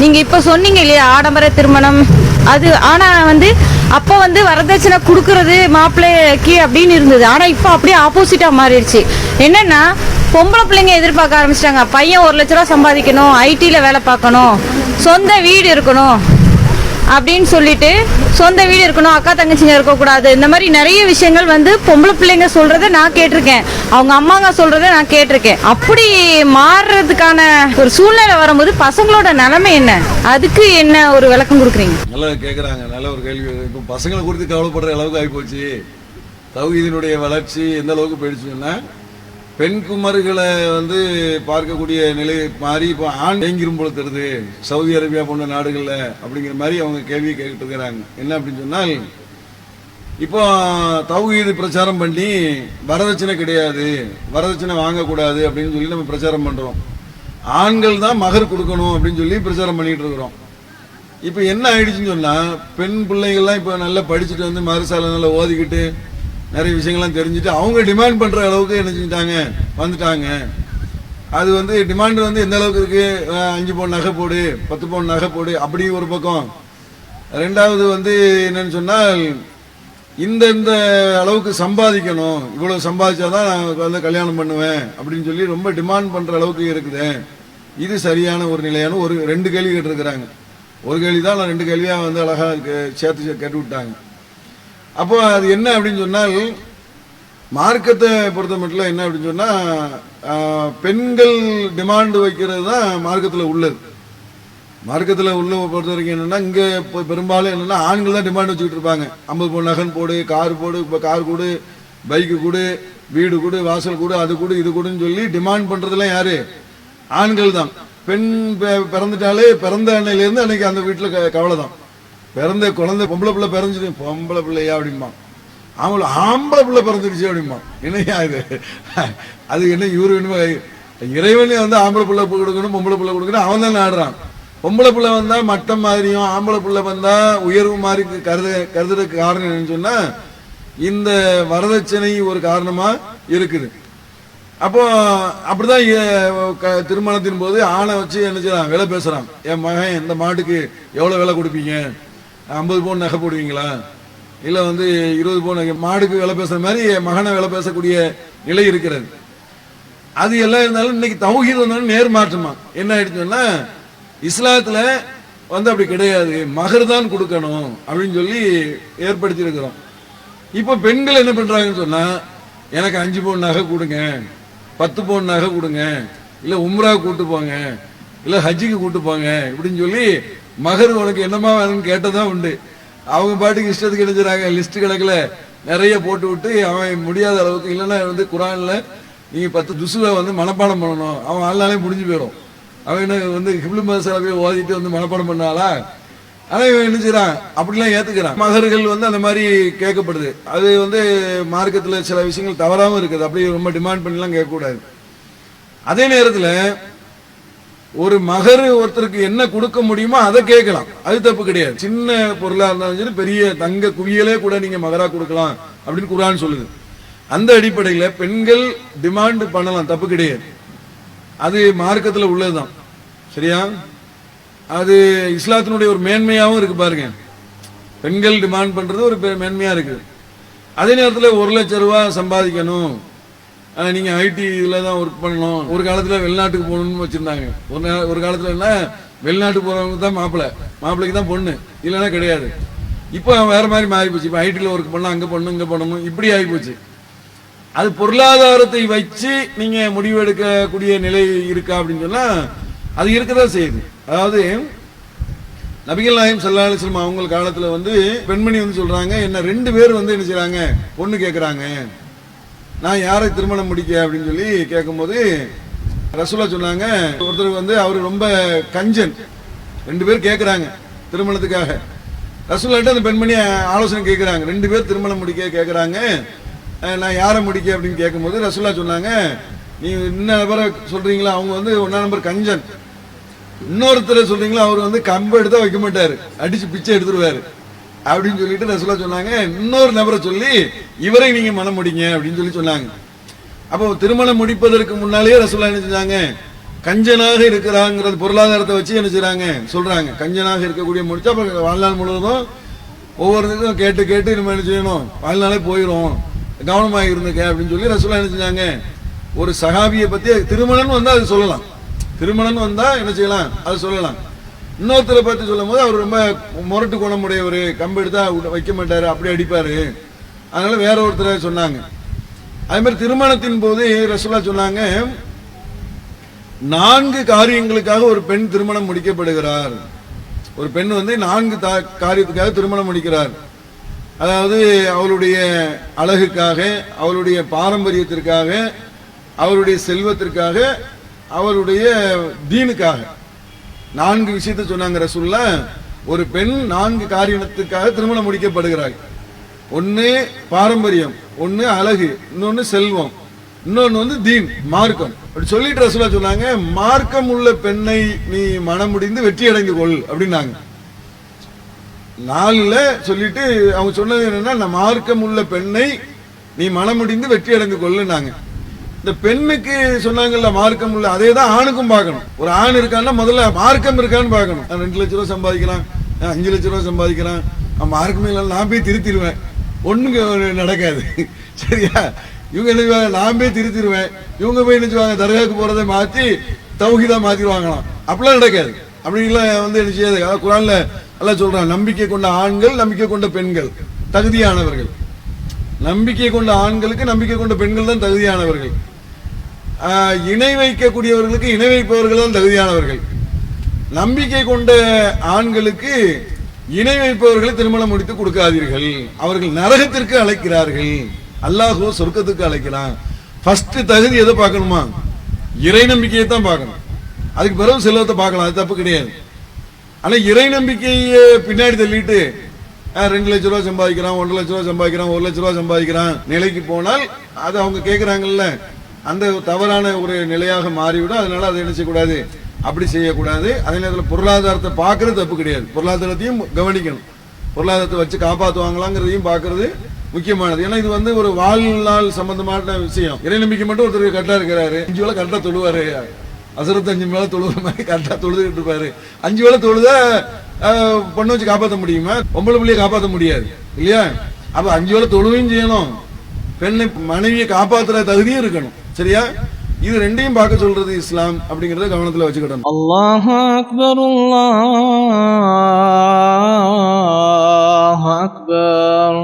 நீங்க இப்ப சொன்னீங்க இல்லையா ஆடம்பர திருமணம்? அது ஆனா வந்து அப்ப வந்து வரதட்சணை கொடுக்கறது மாப்பிள்ளைக்கு அப்படின்னு இருந்தது. ஆனா இப்ப அப்படியே ஆப்போசிட்டா மாறிடுச்சு. என்னன்னா பொம்பளை பிள்ளைங்க எதிர்பார்க்க ஆரம்பிச்சிட்டாங்க. பையன் ஒரு லட்ச ரூபா சம்பாதிக்கணும் ஐடியில் வேலை பார்க்கணும் சொந்த வீடு இருக்கணும். அப்படின்னு சொல்லிட்டு சொந்த வீடு இருக்கணும் அக்கா தங்கச்சிங்க இருக்கக்கூடாது. இந்த மாதிரி நிறைய விஷயங்கள் வந்து பொம்பளை பிள்ளைங்க சொல்றத நான் கேட்டிருக்கேன். அவங்க அம்மாங்க சொல்றத நான் கேட்டிருக்கேன். அப்படி மாறுறதுக்கான ஒரு சூழ்நிலை வரும்போது பசங்களோட நிலைமை என்ன? அதுக்கு என்ன ஒரு விளக்கம் கொடுக்குறீங்க? நல்லா கேட்குறாங்க நல்ல ஒரு கேள்வி. இப்போ பசங்களை குறித்து கவலைப்படுற அளவுக்கு ஆகிப்போச்சு தௌஹீதினுடைய வளர்ச்சி எந்த அளவுக்கு போயிடுச்சுன்னா பெண் குமர்களை வந்து பார்க்கக்கூடிய நிலை மாறி இப்போ ஆண் ஏங்கிரும் போல தருது சவுதி அரேபியா போன்ற நாடுகளில் அப்படிங்கிற மாதிரி அவங்க கேள்வி கேட்டுட்டு இருக்கிறாங்க. என்ன அப்படின்னு சொன்னால் இப்போ தௌஹீது பிரச்சாரம் பண்ணி வரதட்சணை கிடையாது. வரதட்சணை வாங்கக்கூடாது அப்படின்னு சொல்லி நம்ம பிரச்சாரம் பண்ணுறோம் ஆண்கள் தான் மகர் கொடுக்கணும் அப்படின்னு சொல்லி பிரச்சாரம் பண்ணிட்டு இருக்கிறோம். இப்போ என்ன ஆயிடுச்சுன்னு சொன்னால் பெண் பிள்ளைகள்லாம் இப்போ நல்லா படிச்சுட்டு வந்து மறுசாலை நல்லா ஓதிக்கிட்டு நிறைய விஷயங்கள்லாம் தெரிஞ்சுட்டு அவங்க டிமாண்ட் பண்ற அளவுக்கு என்ன செஞ்சுட்டாங்க? வந்துட்டாங்க. அது வந்து டிமாண்ட் வந்து எந்த அளவுக்கு இருக்கு? அஞ்சு பவுன் நகை போடு பத்து பவுன் நகை போடு அப்படி ஒரு பக்கம். ரெண்டாவது வந்து என்னன்னு சொன்னால் இந்த இந்த அளவுக்கு சம்பாதிக்கணும். இவ்வளவு சம்பாதிச்சாதான் நான் வந்து கல்யாணம் பண்ணுவேன் அப்படின்னு சொல்லி ரொம்ப டிமாண்ட் பண்ற அளவுக்கு இருக்குது. இது சரியான ஒரு நிலையான ஒரு ரெண்டு கேள்வி கேட்டிருக்கிறாங்க. ஒரு கேள்வி தான் நான் ரெண்டு கேள்வியா வந்து அழகா சேர்த்து கேட்டு விட்டாங்க அப்போ அது என்ன அப்படின்னு சொன்னால் மார்க்கத்தை பொறுத்த மட்டும் என்ன அப்படின்னு சொன்னா பெண்கள் டிமாண்ட் வைக்கிறது தான் மார்க்கத்தில் உள்ளது. மார்க்கத்தில் உள்ள பொறுத்த வரைக்கும் என்னன்னா இங்கே இப்போ பெரும்பாலும் என்னன்னா ஆண்கள் தான் டிமாண்ட் வச்சுக்கிட்டு இருப்பாங்க. ஐம்பது பவுன் நகன் போடு கார் போடு இப்போ கார் கொடு பைக்கு கொடு வீடு கொடு வாசல் கொடு அது கொடு இது கொடுன்னு சொல்லி டிமாண்ட் பண்ணுறதுலாம் யாரு? ஆண்கள் தான். பெண் பிறந்துட்டாலே பிறந்த அன்னையிலேருந்து அன்னைக்கு அந்த வீட்டில் கவலை தான். பிறந்த குழந்தை பொம்பளை பிள்ளை பிறந்துச்சு பொம்பளை பிள்ளையா அப்படிம்பான். ஆம்பளை ஆம்பளை பிள்ளை பிறந்துருச்சு அப்படிம்பான். என்னையா இது? அது என்ன இவரு வேணுமா இறைவனே வந்து ஆம்பளை பிள்ளை கொடுக்கணும் பொம்பளை பிள்ளை கொடுக்கணும் அவன் தான் நாடுறான் பொம்பளை பிள்ளை வந்தா மட்டம் மாதிரியும் ஆம்பளை பிள்ளை வந்தா உயர்வு மாதிரி கருத கருதுறதுக்கு காரணம் என்னன்னு சொன்னா இந்த வரதட்சணை ஒரு காரணமா இருக்குது. அப்போ அப்படிதான் க- திருமணத்தின் போது ஆணை வச்சு என்ன செய்யறான்? விலை பேசுறான். என் மகன் இந்த மாட்டுக்கு எவ்வளவு விலை கொடுப்பீங்க? ஐம்பது பவுன் நகை போடுவீங்களா? இல்லை வந்து இருபது பவுன் மாடுக்கு விலை பேசுற மாதிரி மகனை விலை பேசக்கூடிய நிலை இருக்கிறது. அது எல்லாம் இருந்தாலும் இன்னைக்கு தௌஹீத் வந்தாலும் நேர் மாற்றமா? என்ன ஆயிடுச்சுன்னா இஸ்லாத்துல வந்து அப்படி கிடையாது. மகர் தான் கொடுக்கணும் அப்படின்னு சொல்லி ஏற்படுத்தி இருக்கிறோம் இப்போ பெண்கள் என்ன பண்றாங்கன்னு சொன்னா எனக்கு அஞ்சு பவுன் நகை கொடுங்க பத்து பவுன் நகை கொடுங்க இல்ல உம்ரா கூட்டு போங்க இல்ல ஹஜ்ஜிக்கு கூட்டு போங்க இப்படின்னு சொல்லி மகர் உனக்கு என்னமா வேணும்னு கேட்டதான் உண்டு. அவங்க பாட்டுக்கு இஷ்டத்துக்கு எழுதுறாங்க லிஸ்ட் கணக்கில் நிறைய போட்டு விட்டு அவன் முடியாத அளவுக்கு இல்லைன்னா வந்து குரானில் நீங்கள் பத்து துசுவை வந்து மனப்பாடம் பண்ணணும். அவன் ஆளுனாலே முடிஞ்சு போயிடும். அவன் என்ன வந்து ஹிப்ளு போய் ஓதிட்டு வந்து மனப்பாடம் பண்ணாளா? ஆனால் இவன் என்ன செய்கிறான் அப்படிலாம் ஏற்றுக்கிறான் மகர்கள் வந்து அந்த மாதிரி கேட்கப்படுது. அது வந்து மார்க்கத்தில் சில விஷயங்கள் தவறாகவும் இருக்குது. அப்படி ரொம்ப டிமாண்ட் பண்ணிலாம் கேட்கக்கூடாது. அதே நேரத்தில் ஒரு மகர் ஒருத்தருக்கு என்ன கொடுக்க முடியுமோ அதை கேட்கலாம். அது தப்பு கிடையாது. சின்ன பொருளா இருந்தாலும் சரி பெரிய தங்க குவியலே கூட நீங்க மகரா கொடுக்கலாம் அப்படின்னு குரான் சொல்லுது. அந்த அடிப்படையில பெண்கள் டிமாண்ட் பண்ணலாம். தப்பு கிடையாது. அது மார்க்கத்துல உள்ளதுதான். சரியா? அது இஸ்லாத்தினுடைய ஒரு மேன்மையாவும் இருக்கு பாருங்க. பெண்கள் டிமாண்ட் பண்றது ஒரு பெ- மேன்மையா இருக்கு. அதே நேரத்தில் ஒரு லட்சம் ரூபா சம்பாதிக்கணும். நீங்கள் நீங்க ஐடி இதுல தான் ஒர்க் பண்ணணும். ஒரு காலத்துல வெளிநாட்டுக்கு போகணும்னு வச்சிருந்தாங்க. ஒரு ஒரு காலத்துல என்ன வெளிநாட்டுக்கு போறவங்க தான் மாப்பிள்ளை மாப்பிள்ளைக்கு தான் பொண்ணு. இல்லைன்னா கிடையாது. இப்போ வேற மாதிரி மாறி போச்சு இப்போ ஐடியில் ஒர்க் பண்ணலாம் அங்கே பண்ணணும் இங்கே பண்ணணும். இப்படி ஆகி போச்சு அது பொருளாதாரத்தை வச்சு நீங்க முடிவு எடுக்கக்கூடிய நிலை இருக்கா அப்படின்னு சொன்னா அது இருக்கதான் செய்யுது. அதாவது நபிகள் நாயம் சல்லா அலிஸ்லாம் அவங்க காலத்துல வந்து பெண்மணி வந்து சொல்றாங்க என்ன ரெண்டு பேர் வந்து என்ன செய்கிறாங்க பொண்ணு கேட்குறாங்க நான் யாரை திருமணம் முடிக்க அப்படின்னு சொல்லி கேட்கும்போது ரசூலா சொன்னாங்க ஒருத்தர் வந்து அவர் ரொம்ப கஞ்சன். ரெண்டு பேர் கேட்குறாங்க திருமணத்துக்காக. ரசூலாட்ட அந்த பெண்மணி ஆலோசனை கேட்குறாங்க ரெண்டு பேர் திருமணம் முடிக்க கேட்குறாங்க நான் யாரை முடிக்க அப்படின்னு கேட்கும்போது ரசூலா சொன்னாங்க நீ இன்ன நபரை சொல்கிறீங்களா அவங்க வந்து ஒன்றா நம்பர் கஞ்சன். இன்னொருத்தர் சொல்கிறீங்களா அவர் வந்து கம்பு எடுத்தால் வைக்க மாட்டார். அடித்து பிச்சை எடுத்துருவாரு. அப்படின்னு சொல்லிட்டு ரசூலா சொன்னாங்க. இன்னொரு நபரை சொல்லி இவரை நீங்க மனம் முடிங்க அப்படின்னு சொல்லி சொன்னாங்க. அப்போ திருமணம் முடிப்பதற்கு முன்னாலேயே ரசூலா என்ன செஞ்சாங்க? கஞ்சனாக இருக்கிறாங்கிறது பொருளாதாரத்தை வச்சு என்ன செய்றாங்க? சொல்றாங்க. கஞ்சனாக இருக்கக்கூடிய முடிச்சா அப்ப வாழ்நாள் முழுவதும் ஒவ்வொருத்தருக்கும் கேட்டு கேட்டு நம்ம என்ன செய்யணும்? வாழ்நாளே போயிடும் கவனமாக இருந்துக்க அப்படின்னு சொல்லி ரசூலா என்ன செஞ்சாங்க? ஒரு சகாபியை பத்தி திருமணம் வந்தா அது சொல்லலாம். திருமணம் வந்தா என்ன செய்யலாம்? அது சொல்லலாம். இன்னொருத்தரை பற்றி சொல்லும் போது அவர் ரொம்ப முரட்டு குணமுடையவர் கம்பு எடுத்தா வைக்க மாட்டாரு அப்படி அடிப்பாரு. அதனால வேற ஒருத்தரை சொன்னாங்க. அதே மாதிரி திருமணத்தின் போது ரசூலா சொன்னாங்க நான்கு காரியங்களுக்காக ஒரு பெண் திருமணம் முடிக்கப்படுகிறார். ஒரு பெண் வந்து நான்கு காரியத்துக்காக திருமணம் முடிக்கிறார். அதாவது அவளுடைய அழகுக்காக அவளுடைய பாரம்பரியத்திற்காக அவருடைய செல்வத்திற்காக அவருடைய தீனுக்காக. நான்கு விஷயத்தை சொன்னாங்க ரசூல்ல ஒரு பெண் நான்கு காரியத்துக்காக திருமணம் முடிக்கப்படுகிறாள். ஒன்னு பாரம்பரியம் ஒன்னு அழகு இன்னொன்னு செல்வம் இன்னொன்னு வந்து தீன் மார்க்கம். அப்படி சொல்லிட்டு ரசூலா சொன்னாங்க மார்க்கம் உள்ள பெண்ணை நீ மனம் முடிந்து வெற்றி அடைந்து கொள் அப்படின்னாங்க. நாலுல சொல்லிட்டு அவங்க சொன்னது என்னன்னா நான் மார்க்கம் உள்ள பெண்ணை நீ மனம் முடிந்து வெற்றி அடைந்து கொள்ளுனாங்க இந்த பெண்ணுக்கு சொன்னாங்கல்ல மார்க்கம் உள்ள அதே தான் ஆணுக்கும் பார்க்கணும். ஒரு ஆண் இருக்கான்னா முதல்ல மார்க்கம் இருக்கான்னு பார்க்கணும். நான் ரெண்டு லட்ச ரூபா சம்பாதிக்கிறான் நான் அஞ்சு லட்ச ரூபா சம்பாதிக்கிறான் மார்க்கமே இல்லை நான் போய் திருத்திடுவேன். ஒண்ணுங்க நடக்காது. சரியா? இவங்க என்ன செய்வாங்க? நான் போய் திருத்திடுவேன். இவங்க போய் என்ன செய்வாங்க? தர்காவுக்கு போறதை மாற்றி தௌஹிதா மாற்றிடுவாங்களாம் அப்படிலாம் நடக்காது. அப்படின்லாம் வந்து என்ன செய்யாது? அதாவது குரான்ல எல்லாம் சொல்றான் நம்பிக்கை கொண்ட ஆண்கள் நம்பிக்கை கொண்ட பெண்கள் தகுதியானவர்கள். நம்பிக்கை கொண்ட ஆண்களுக்கு நம்பிக்கை கொண்ட பெண்கள் தான் தகுதியானவர்கள். இணை வைக்கக்கூடியவர்களுக்கு இணை வைப்பவர்கள் தான் தகுதியானவர்கள். நம்பிக்கை கொண்ட ஆண்களுக்கு இணை வைப்பவர்களை திருமணம் முடித்து கொடுக்காதீர்கள். அவர்கள் நரகத்திற்கு அழைக்கிறார்கள். அல்லாஹோ சொர்க்கத்துக்கு அழைக்கிறான். ஃபர்ஸ்ட் தகுதி எதை பார்க்கணுமா? இறை நம்பிக்கையை தான் பார்க்கணும். அதுக்கு பிறகு செல்வத்தை பார்க்கலாம். அது தப்பு கிடையாது. ஆனால் இறை நம்பிக்கையை பின்னாடி தள்ளிட்டு ரெண்டு லட்ச ரூபா சம்பாதிக்கிறான் ஒன்றரை லட்ச ரூபா சம்பாதிக்கிறான் ஒரு லட்ச ரூபா சம்பாதிக்கிறான் நிலைக்கு போனால் அது அவங்க கேட்கறாங்கல்ல அந்த தவறான ஒரு நிலையாக மாறிவிடும். அதனால அதை என்ன செய்யக்கூடாது? அப்படி செய்யக்கூடாது. அதே நேரத்தில் பொருளாதாரத்தை பார்க்கறது தப்பு கிடையாது. பொருளாதாரத்தையும் கவனிக்கணும். பொருளாதாரத்தை வச்சு காப்பாற்றுவாங்களாங்கிறதையும் பார்க்கறது முக்கியமானது. ஏன்னா இது வந்து ஒரு வாழ்நாள் சம்பந்தமான விஷயம். இறை நம்பிக்கை மட்டும் ஒருத்தர் கரெக்டாக இருக்கிறாரு. அஞ்சு வேளை கரெக்டாக தொழுவாரு. அசுரத்து அஞ்சு மேல தொழுகிற மாதிரி கரெக்டாக தொழுதுகிட்டு இருப்பாரு. அஞ்சு வேலை தொழுத பொண்ணு வச்சு காப்பாற்ற முடியுமா? பொம்பளை பிள்ளையை காப்பாற்ற முடியாது. இல்லையா? அப்போ அஞ்சு வேளை தொழுவையும் செய்யணும். பெண்ணை மனைவியை காப்பாற்றுற தகுதியும் இருக்கணும். சரியா? இது ரெண்டையும் பார்க்க சொல்றது இஸ்லாம் அப்படிங்கறத கவனத்துல வச்சுக்கிடணும். அல்லாஹ் அக்பர் அல்லாஹ் அக்பர்.